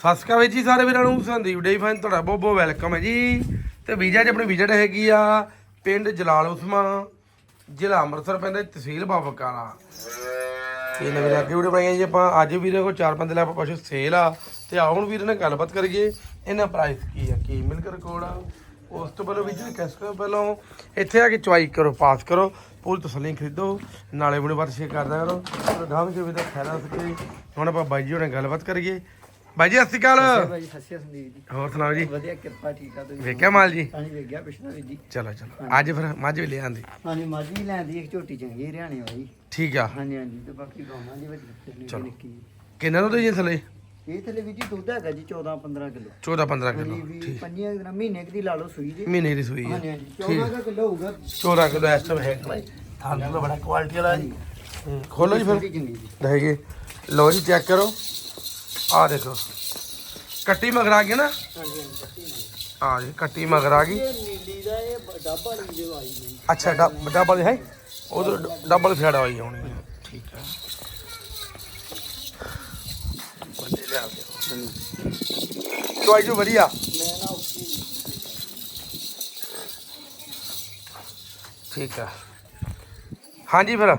ਸਤਿ ਸ਼੍ਰੀ ਅਕਾਲ ਜੀ, ਸਾਰੇ ਵੀਰਾਂ ਨੂੰ, ਸੰਦੀਪ ਡੇ ਫਾਈਨ, ਤੁਹਾਡਾ ਬਹੁਤ ਬਹੁਤ ਵੈਲਕਮ ਹੈ ਜੀ। ਤੇ ਵੀਜ਼ਾ 'ਚ ਆਪਣੀ ਵਿਜ਼ਿਟ ਹੈਗੀ ਆ ਪਿੰਡ ਜਲਾਲ ਉਸਮਾ, ਜ਼ਿਲ੍ਹਾ ਅੰਮ੍ਰਿਤਸਰ ਪੈਂਦਾ ਤਹਿਸੀਲ ਬਾਬਕਾਲਾ ਤੇ ਨਵੇਂ ਲੱਗੇ ਵੀਡੀਓ ਬਣਾਈਆਂ ਜੀ ਆਪਾਂ। ਅੱਜ ਵੀਰੇ ਕੋਲ ਚਾਰ ਪੰਜ ਲੈ ਆਪਾਂ ਪਸ਼ੂ ਸੇਲ ਆ। ਤੇ ਆਓ ਹੁਣ ਵੀਰੇ ਨਾਲ ਗੱਲਬਾਤ ਕਰੀਏ, ਇਹਨਾਂ ਪ੍ਰਾਈਸ ਕੀ ਆ, ਕੀ ਮਿਲਕ ਰਿਕਾਰਡ ਆ। ਉਸ ਤੋਂ ਪਹਿਲਾਂ ਵੀਡੀਓ ਕਿਸ ਕਰੋ ਪਹਿਲਾਂ। ਇੱਥੇ ਆ ਕੇ ਚੁਆਈ ਕਰੋ ਪਾਸ ਕਰੋ। ਪੂਰੀ ਤਸੱਲੀ ਖਰੀਦੋ। ਨਾਲੇ ਵੀਡੀਓ ਬਾਤ ਸ਼ੇਅਰ ਕਰਦਾ ਕਰੋ ਗਾਮ ਕੇ ਵੀ ਤਾਂ ਖੈਰਾ ਸਕੇ ਹੁਣ ਆਪਾਂ ਬਾਈ ਜੀ ਹੋਣੇ ਗੱਲਬਾਤ ਕਰੀਏ। ਬਾਈ ਜੀ ਸਤਿ ਸ਼੍ਰੀ ਅਕਾਲ। ਭਾਈ ਹੱਸਿਆ ਸੰਦੀਪ ਜੀ। ਹੋਰ ਸੁਣਾਓ ਜੀ? ਵਧੀਆ ਕਿਰਪਾ ਠੀਕ ਆ ਤੁਸੀਂ ਵੇਖਿਆ ਮਾਲ ਜੀ? ਹਾਂਜੀ ਵੇਖ ਗਿਆ ਪਿਛਲਾ ਵੀ ਜੀ। ਚਲੋ ਚਲੋ। ਅੱਜ ਫਿਰ ਮੱਝ ਵੀ ਲੈ ਆਂਦੀ। ਹਾਂਜੀ ਮਾਝੀ ਵੀ ਲੈਂਦੀ ਇੱਕ ਝੋਟੀ ਚੰਗੀ ਹਰਿਆਣੇ ਵਾਲੀ। ਠੀਕ ਆ। ਹਾਂਜੀ ਹਾਂਜੀ ਤੇ ਬਾਕੀ ਗਾਵਾਂ ਦੀ ਵੱਡੀ ਨਿੱਕੀ ਕਿੰਨਾ ਦੁੱਧ ਜੀ ਥਲੇ? ਇਹ ਥੱਲੇ ਵੀ ਜੀ ਦੁੱਧ ਹੈਗਾ ਜੀ 14 15 ਕਿਲੋ। 14 15 ਕਿਲੋ ਠੀਕ। ਪੰਜੀਆਂ ਗ੍ਰਾਮ ਮਹੀਨੇ ਦੀ ਲਾ ਲਓ ਸੂਈ ਜੀ। ਮਹੀਨੇ ਦੀ ਸੂਈ ਹੈ ਹਾਂਜੀ ਹਾਂਜੀ ਠੀਕ। 14 ਕਿਲੋ ਹੋਊਗਾ। 14 ਕਿਲੋ ਇਸ ਟਾਈਮ ਹੈ ਭਾਈ ਥਾਂ ਤੋਂ ਬੜਾ ਕੁਆਲਿਟੀ ਵਾਲਾ ਜੀ। ਖੋਲੋ ਜੀ ਫਿਰ। ਦੇਖੀਏ ਲਓ ਜੀ ਚੈੱਕ ਕਰੋ। ਆ ਦੇਖੋ। ਕੱਟੀ ਮਗਰ ਆ ਗਈ ਨਾ? ਹਾਂਜੀ ਹਾਂਜੀ ਆ ਜੀ ਕੱਟੀ ਮਗਰ ਆ ਗਈ। ਇਹ ਨੀਲੀ ਦਾ ਇਹ ਡੱਬਾ ਨਹੀਂ ਜੋ ਆਈ ਨਹੀਂ ਅੱਛਾ ਡਬ- ਡਬਲ ਹੈ? ਉਧਰ ਡਬਲ ਫੇੜਾ ਹੋਈ ਹੋਣੀ ਹੈ। ਠੀਕ ਹੈ। ਬੰਦੇ ਲਿਆ ਕੇ ਚੋਈ ਜੋ ਵਧੀਆ। ਮੈਂ ਨਾ ਉੱਚੀ ਠੀਕ ਹੈ। ਹਾਂਜੀ ਫਿਰ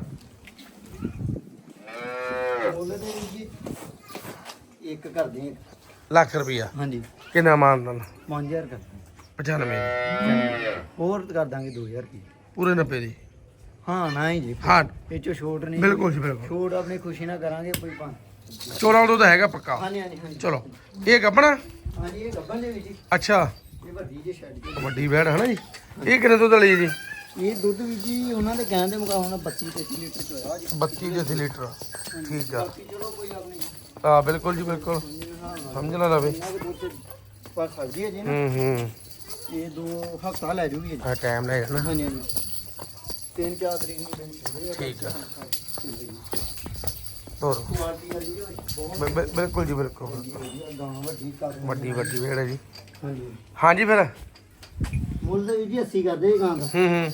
ਬੋਲੇ ਦੇ ਜੀ ਇੱਕ ਕਰਦੇ ਆ। ਲੱਖ ਰੁਪਈਆ। ਹਾਂਜੀ। ਕਿੰਨਾ ਮਾਨਦਨ 5000 ਕਰਦੇ 95 ਹੋਰ ਕਰ ਦਾਂਗੇ 2000 ਕੀ। ਪੂਰੇ 90 ਦੀ? ਹਾਂ ਨਾ ਹੀ ਜੀ। ਹਾਂ। ਇਹ ਚੋ ਛੋਟ ਨਹੀਂ। ਬਿਲਕੁਲ ਜੀ ਬਿਲਕੁਲ। ਛੋਟ ਆਪਣੀ ਖੁਸ਼ੀ ਨਾਲ ਕਰਾਂਗੇ ਕੋਈ ਪਾ ਚੋਲਾ ਉਦੋਂ ਤਾਂ ਹੈਗਾ ਪੱਕਾ। ਹਾਂਜੀ ਹਾਂਜੀ ਹਾਂਜੀ। ਚਲੋ। ਇਹ ਗੱਬਣਾ? ਹਾਂਜੀ ਇਹ ਗੱਬਨ ਦੇ ਵਿੱਚ ਅੱਛਾ। ਇਹ ਵੱਡੀ ਜੇ ਛੱਡ ਕੇ ਵੱਡੀ ਬੈੜ ਹੈ ਨਾ ਜੀ। ਇਹ ਕਿੰਨੇ ਦੁੱਧ ਲਈ ਜੀ? ਇਹ ਦੁੱਧ ਵੀ ਜੀ ਉਹਨਾਂ ਦੇ ਕਹਿਣ ਦੇ ਮੁਕਾਬਲੇ 32 33 ਲੀਟਰ ਚ ਹੋਇਆ ਜੀ। 32 ਦੇ ਲੀਟਰ ਠੀਕ ਆ। ਬਾਕੀ ਚਲੋ ਕੋਈ ਆਪਣੀ ਹਾਂ ਬਿਲਕੁਲ ਜੀ ਬਿਲਕੁਲ। ਸਮਝ ਨਾ ਲਵੇ। ਇਹਨਾਂ ਦੇ ਦੁੱਧ ਪਰ ਸਕਦੀ ਹੈ ਜੀ ਨਾ। ਹੂੰ ਹੂੰ। ਇਹ ਦੋ ਹਫਤਾ ਲੈ ਜੂਗੀ ਜੀ। ਆ ਟਾਈਮ ਲੈ ਜਾਣਾ। ਹਾਂਜੀ ਹਾਂਜੀ। ਤਿੰਨ ਚਾਰ ਤਰੀਕ ਨੂੰ ਦਿਨ ਛੋੜੇ ਆ। ਠੀਕ ਆ। ਹੋਰ? ਕੁਆਲਿਟੀ ਵਾਲੀ ਜੀ ਬਹੁਤ ਬਿ- ਬਿ- ਬਿਲਕੁਲ ਜੀ ਬਿਲਕੁਲ। ਵਧੀਆ ਗਾਂ ਵੱਡੀ ਕਰ ਵੱਡੀ ਵੱਡੀ ਵੇੜ ਹੈ ਜੀ। ਹਾਂਜੀ। ਹਾਂਜੀ ਫਿਰ। ਮੁੱਲ ਦੇ ਵੀ 80 ਕਰਦੇ ਗਾਂ ਦਾ। ਹੂੰ ਹੂੰ।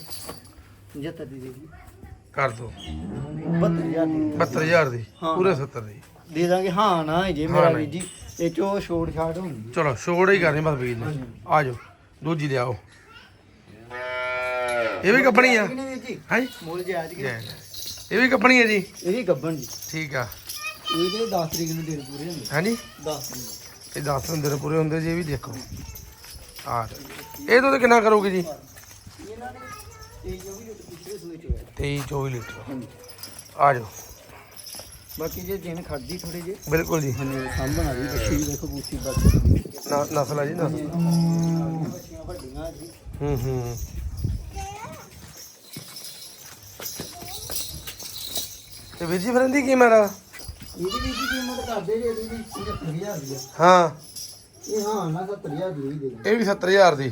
75 ਦੀ ਦੇ ਜੀ ਕਰ ਦੋ। 72000 ਦੀ। 72000 ਦੀ। ਹਾਂ। ਪੂਰੇ 70 ਦੀ। ਦੇ ਦਾਂਗੇ। ਹਾਂ ਨਾ ਜੇ ਮੇਰਾ ਵੀਰ ਜੀ। ਇਹ ਚੋ ਛੋੜ ਛਾੜ ਹੁੰਦੀ ਚਲੋ ਛੋੜ ਹੀ ਕਰਨੀ ਬਸ ਵੀਰ ਨੇ। ਆ ਜਾਓ। ਦੂਜੀ ਲਿਆਓ। ਇਹ ਵੀ ਕੱਪਣੀ ਆ। ਕਿੰਨੇ ਵੀਰ ਜੀ? ਹਾਂਜੀ ਮੁੱਲ ਜਾਇਜ਼ ਕਿ ਜੈ ਜੈ। ਇਹ ਵੀ ਕੱਪਣੀ ਹੈ ਜੀ? ਇਹ ਵੀ ਗੱਬਣ ਜੀ। ਠੀਕ ਆ। ਇਹਦੇ 10 ਤਰੀਕ ਨੂੰ ਦਿਨ ਪੂਰੇ ਹੁੰਦੇ। ਹਾਂਜੀ 10 ਤਰੀਕ ਇਹ 10 ਦਿਨ ਪੂਰੇ ਹੁੰਦੇ ਜੀ ਇਹ ਵੀ ਦੇਖੋ। ਆ ਇਹ ਦੁੱਧ ਕਿੰਨਾ ਕਰੋਗੇ ਜੀ? ਇਹਨਾਂ ਨੇ ਇਹ ਜੋ ਵੀ ਪਿਛਲੇ ਸੂਏ ਚ ਹੋਇਆ 23 24 ਲੀਟਰ। ਹਾਂਜੀ। ਆ ਜਾਓ। ਬਾਕੀ ਜੇ ਦਿਨ ਖੜਦੀ ਥੋੜੀ ਜੇ ਬਿਲਕੁਲ ਜੀ। ਹਾਂਜੀ ਸਾਂਭਣ ਵਾਲੀ ਬੱਚੀ ਦੇਖੋ ਬੂਥੀ ਬੱਚ ਨਾ ਨਸਲ ਆ ਜੀ ਨਸਲ ਬੱਚੀਆਂ ਵੱਡੀਆਂ ਜੀ ਹੂੰ ਹੂੰ। ਤੇ ਵੀਰ ਜੀ ਫਿਰ ਇਹਦੀ ਕੀ ਮੇਰਾ ਇਹਦੀ ਵੀ ਕੀ ਕੀਮਤ ਕਰਦੇ ਜੇ ਇਹਦੀ ਵੀ 70000 ਦੀ ਆ। ਹਾਂ। ਇਹ ਹਾਂ ਨਾ 70000 ਦੀ ਇਹ ਵੀ 70000 ਦੀ।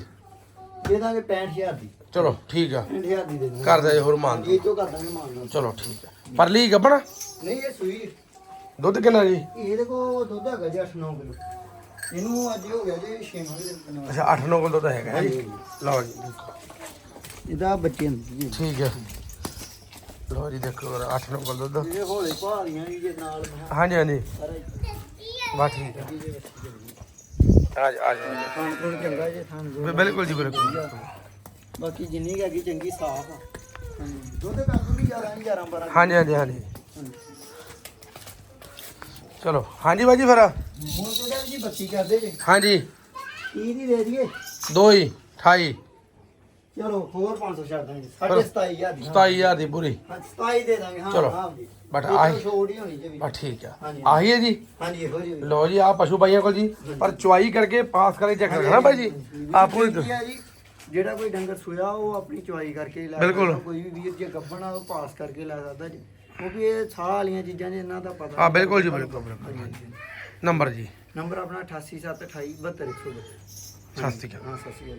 ਦੇ ਦਾਂਗੇ 65000 ਦੀ। ਚਲੋ ਠੀਕ ਆ। 65000 ਦੀ ਦੇ ਦਾਂਗੇ। ਕਰ ਦੇ ਹੋਰ ਮਾਨ ਇਹ ਤੋਂ ਕਰ ਦਾਂਗੇ ਮਾਨ ਲਓ। ਚਲੋ ਠੀਕ ਆ। ਪਰਲੀ ਗੱਬਣਾ ਨਹੀਂ ਇਹ ਸੂਈ। ਦੁੱਧ ਕਿੰਨਾ ਜੀ? ਇਹਦੇ ਕੋ ਦੁੱਧ ਹੈਗਾ ਜੀ 8-9 ਕਿਲੋ। ਇਹਨੂੰ ਅੱਜ ਹੋ ਗਿਆ ਜੀ 6 ਮਹੀਨੇ ਅੱਛਾ 8-9 ਕਿਲੋ ਦੁੱਧ ਹੈਗਾ ਜੀ। ਲਓ ਜੀ। ਇਹਦਾ ਬੱਚੇ ਹੁੰਦੇ ਜੀ। ਠੀਕ ਹੈ ਲਓ ਜੀ ਦੇਖੋ 8-9 ਕਿਲੋ ਦੁੱਧ। ਇਹ ਹੌਲੇ ਭਾਰੀਆਂ ਜੀ ਨਾਲ ਹਾਂਜੀ ਹਾਂਜੀ। ਬਸ ਠੀਕ ਹੈ ਆ ਜਾ ਆ ਜਾ ਖਾਣ ਪੀਣ ਚੰਗਾ ਜੇ ਖਾਣ ਬਿ- ਬਿਲਕੁਲ ਜੀ ਬਿਲਕੁਲ। ਬਾਕੀ ਜਿੰਨੀ ਕੁ ਹੈਗੀ ਚੰਗੀ ਸਾਫ਼ ਆ। ਹਾਂਜੀ। ਦੁੱਧ ਕਰ ਦੂੰਗੀ 11 11 12 ਹਾਂਜੀ ਹਾਂਜੀ ਹਾਂਜੀ। ਚਲੋ ਹਾਂਜੀ ਬਾਜੀ ਫਿਰ। ਹੁਣ ਜੀ ਕਰਦੇ ਜੀ? ਹਾਂਜੀ। 30 ਦੀ ਦੇ ਦਈਏ? ਦੋ ਹੀ 28 ਚਲੋ ਹੋਰ 500 ਛੱਡ ਦਾਂਗੇ। 27000 ਦੀ। 27000 ਦੀ ਪੂਰੀ। ਹਾਂ 27 ਦੇ ਦਾਂਗੇ। ਹਾਂ ਚਲੋ। ਹਾਂ ਜੀ ਬਟ ਆਹੀ- ਛੋੜ ਹੀ ਹੋਣੀ ਜੀ ਬਸ ਠੀਕ ਆ। ਹਾਂਜੀ। ਆਹੀ ਹੈ ਜੀ? ਹਾਂਜੀ ਇਹੋ ਜੀ ਲਓ ਜੀ ਆ ਪਸ਼ੂ ਭਾਈਆਂ ਕੋਲ ਜੀ। ਪਰ ਚੁਆਈ ਕਰਕੇ ਪਾਸ ਕਰੇ ਚੈੱਕ ਰੱਖਣਾ ਭਾਈ ਜੀ। ਕੀ ਆ ਜੀ ਜਿਹੜਾ ਕੋਈ ਡੰਗਰ ਸੋਇਆ ਉਹ ਆਪਣੀ ਚੁਆਈ ਕਰਕੇ ਲੈ ਬਿਲਕੁਲ। ਸਕਦਾ। ਕੋਈ ਵੀ ਵੀਰ ਜੇ ਗੱਭਣਾ ਉਹ ਪਾਸ ਕਰਕੇ ਲੈ ਸਕਦਾ ਜੀ। ਕਿਉਂਕਿ ਇਹ ਸਾਹ ਵਾਲੀਆਂ ਚੀਜ਼ਾਂ ਨੇ ਇਹਨਾਂ ਦਾ ਪਤਾ ਹਾਂ ਬਿਲਕੁਲ ਜੀ ਬਿਲਕੁਲ ਬਿਲਕੁਲ। ਹਾਂਜੀ। ਨੰਬਰ ਜੀ। ਨੰਬਰ ਆਪਣਾ 88728 72132 ਸਤਿ ਸ਼੍ਰੀ ਅਕਾਲ। ਹਾਂ ਸਤਿ ਸ਼੍ਰੀ ਅਕਾਲ